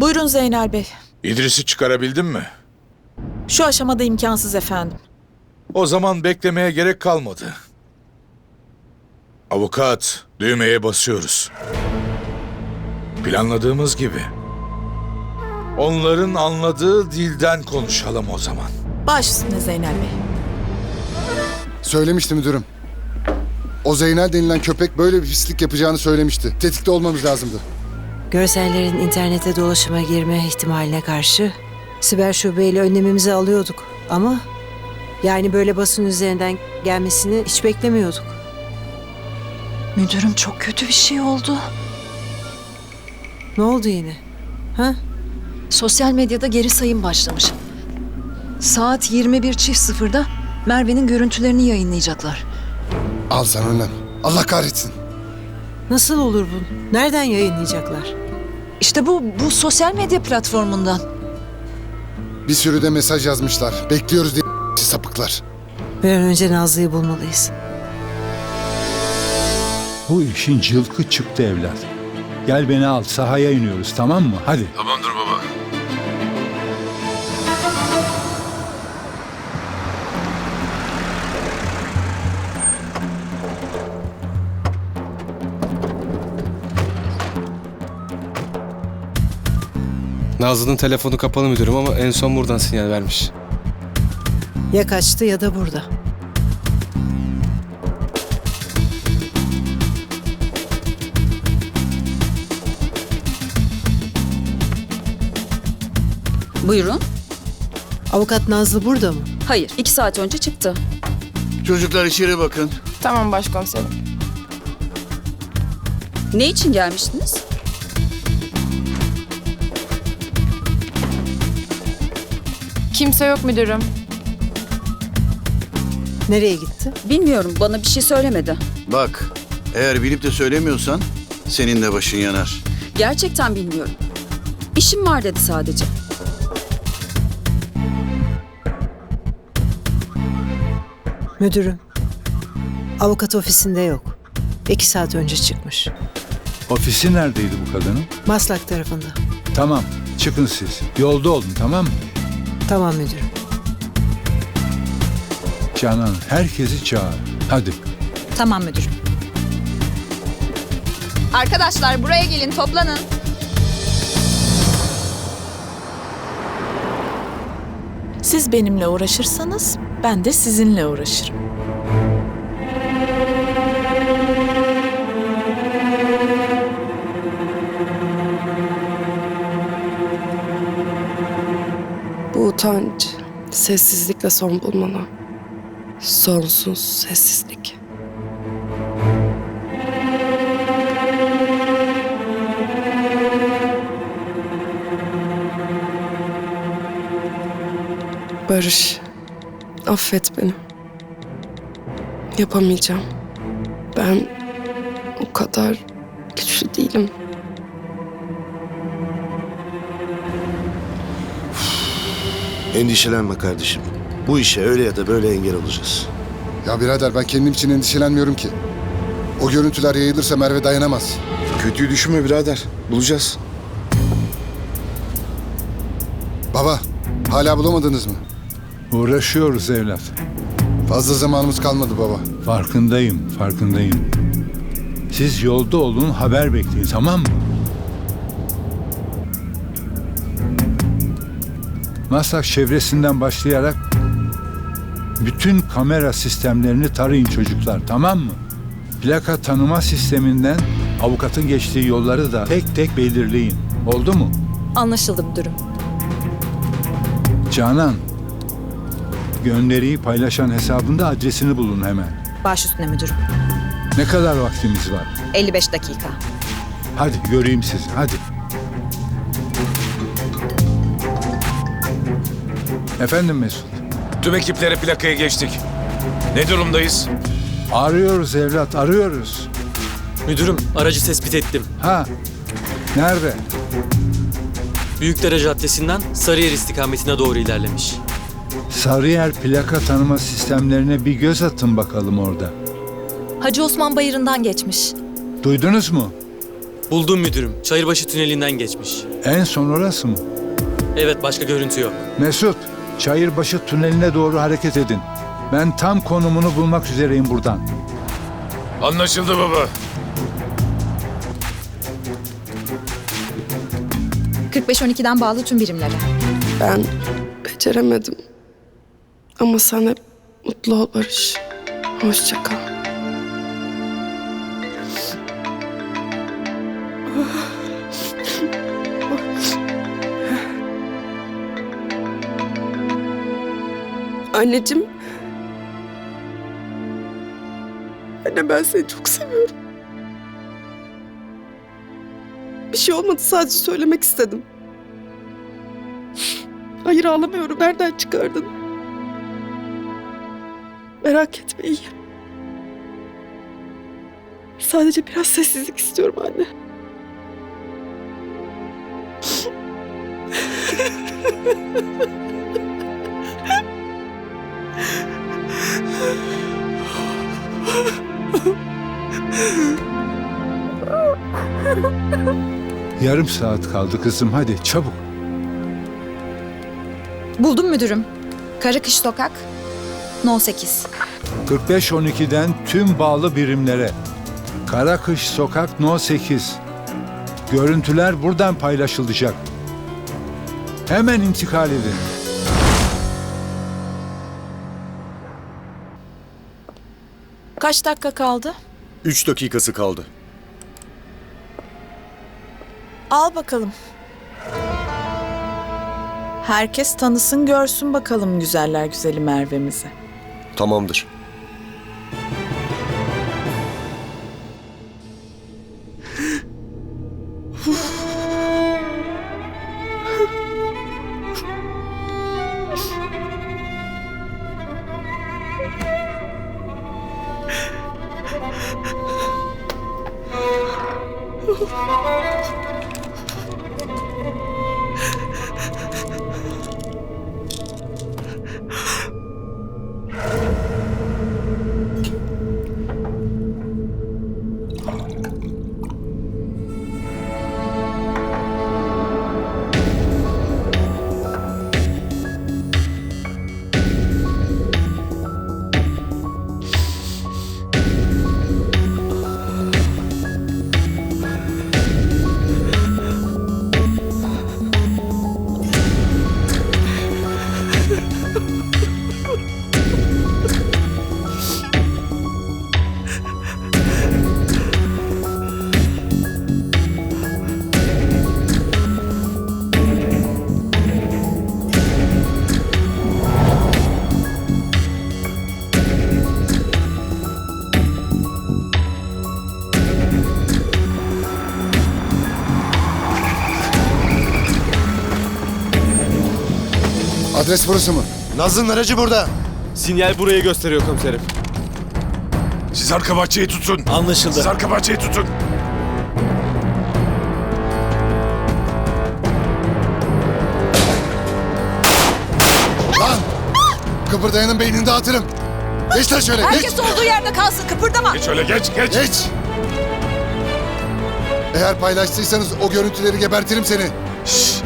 Buyurun Zeynel Bey. İdris'i çıkarabildin mi? Şu aşamada imkansız efendim. O zaman beklemeye gerek kalmadı. Avukat, düğmeye basıyoruz. Planladığımız gibi. Onların anladığı dilden konuşalım o zaman. Baş üstüne Zeynel Bey. Söylemişti müdürüm. O Zeynel denilen köpek böyle bir pislik yapacağını söylemişti. Tetikte olmamız lazımdı. Görsellerin internete dolaşıma girme ihtimaline karşı siber şubeyle önlemimizi alıyorduk. Ama yani böyle basın üzerinden gelmesini hiç beklemiyorduk. Müdürüm çok kötü bir şey oldu. Ne oldu yine? Ha? Sosyal medyada geri sayım başlamış. Saat 21.00'da Merve'nin görüntülerini yayınlayacaklar. Al sana önlem. Allah kahretsin. Nasıl olur bu? Nereden yayınlayacaklar? İşte bu bu sosyal medya platformundan. Bir sürü de mesaj yazmışlar. Bekliyoruz diye sapıklar. Bir an önce Nazlı'yı bulmalıyız. Bu işin cılkı çıktı evlat. Gel beni al sahaya iniyoruz tamam mı? Hadi. Tamamdır baba. Nazlı'nın telefonu kapalı müdürüm ama en son buradan sinyal vermiş. Ya kaçtı ya da burada. Buyurun. Avukat Nazlı burada mı? Hayır, iki saat önce çıktı. Çocuklar içeri bakın. Tamam başkomiserim. Ne için gelmiştiniz? Kimse yok müdürüm. Nereye gitti? Bilmiyorum, bana bir şey söylemedi. Bak, eğer bilip de söylemiyorsan senin de başın yanar. Gerçekten bilmiyorum. İşim var dedi sadece. Müdürüm. Avukat ofisinde yok. İki saat önce çıkmış. Ofisi neredeydi bu kadının? Maslak tarafında. Tamam çıkın siz. Yolda olun tamam mı? Tamam müdürüm. Canan herkesi çağır. Hadi. Tamam müdürüm. Arkadaşlar buraya gelin toplanın. Siz benimle uğraşırsanız ben de sizinle uğraşırım. Utanç sessizlikle son bulmalı. Sonsuz sessizlik. Barış, affet beni. Yapamayacağım. Ben o kadar güçlü değilim. Endişelenme kardeşim. Bu işe öyle ya da böyle engel olacağız. Ya birader ben kendim için endişelenmiyorum ki. O görüntüler yayılırsa Merve dayanamaz. Kötüyü düşünme birader. Bulacağız. Baba, hala bulamadınız mı? Uğraşıyoruz evlat. Fazla zamanımız kalmadı baba. Farkındayım, farkındayım. Siz yolda olun, haber bekleyin tamam mı? Maslak çevresinden başlayarak bütün kamera sistemlerini tarayın çocuklar tamam mı? Plaka tanıma sisteminden avukatın geçtiği yolları da tek tek belirleyin. Oldu mu? Anlaşıldı müdürüm. Canan, gönderiyi paylaşan hesabında adresini bulun hemen. Baş üstüne müdürüm. Ne kadar vaktimiz var? 55 dakika. Hadi göreyim sizi, hadi. Efendim Mesut, Tüm ekiplere plakaya geçtik. Ne durumdayız? arıyoruz evlat, arıyoruz. Müdürüm aracı tespit ettim. Ha, nerede? Büyükdere Caddesi'nden Sarıyer istikametine doğru ilerlemiş. Sarıyer plaka tanıma sistemlerine bir göz atın bakalım orada. Hacı Osman Bayırı'ndan geçmiş. Duydunuz mu? Buldum müdürüm. Çayırbaşı tünelinden geçmiş. En son orası mı? Evet başka görüntü yok. Mesut, Çayırbaşı tüneline doğru hareket edin. Ben tam konumunu bulmak üzereyim buradan. Anlaşıldı baba. 45-12'den bağlı tüm birimlere. Ben beceremedim. Ama sen hep mutlu ol Barış. Hoşça kal. Anneciğim. Anne ben seni çok seviyorum. Bir şey olmadı sadece söylemek istedim. Hayır ağlamıyorum. Nereden çıkardın? Merak etme iyiyim. Sadece biraz sessizlik istiyorum anne. Yarım saat kaldı kızım hadi çabuk. Buldum müdürüm. Karıkış Sokak. No 8. 45-12'den tüm bağlı birimlere. Karakış Sokak No 8. Görüntüler buradan paylaşılacak. Hemen intikal edin. Kaç dakika kaldı? 3 dakikası kaldı. Al bakalım. Herkes tanısın görsün bakalım güzeller güzeli Merve'mizi. Tamamdır. Adres burası mı? Nazlı'nın aracı burada. Sinyal burayı gösteriyor komiserim. Siz arka bahçeyi tutun. Anlaşıldı. Siz arka bahçeyi tutun. Lan! Kıpırdayanın beynini dağıtırım. Geç lan şöyle geç. Herkes olduğu yerde kalsın kıpırdama. Geç öyle geç geç. Geç. Eğer paylaştıysanız o görüntüleri gebertirim seni. Şşş.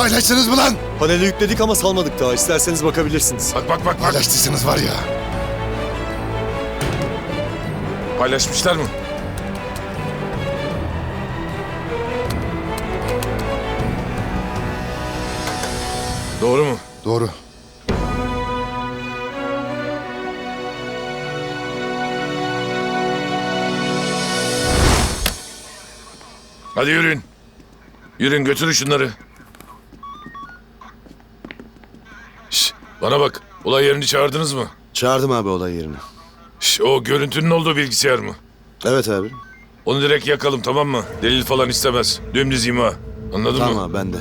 Paylaştınız mı lan? Paneli yükledik ama salmadık daha. İsterseniz bakabilirsiniz. Bak bak bak bak. Paylaştıysanız var ya. Paylaşmışlar mı? Doğru mu? Doğru. Hadi yürüyün. Yürüyün götürün şunları. Bana bak. Olay yerini çağırdınız mı? Çağırdım abi olay yerine. Şş, o görüntünün olduğu bilgisayar mı? Evet abi. Onu direkt yakalım tamam mı? Delil falan istemez. Dümdüz ima. Anladın mı? Tamam abi ben de.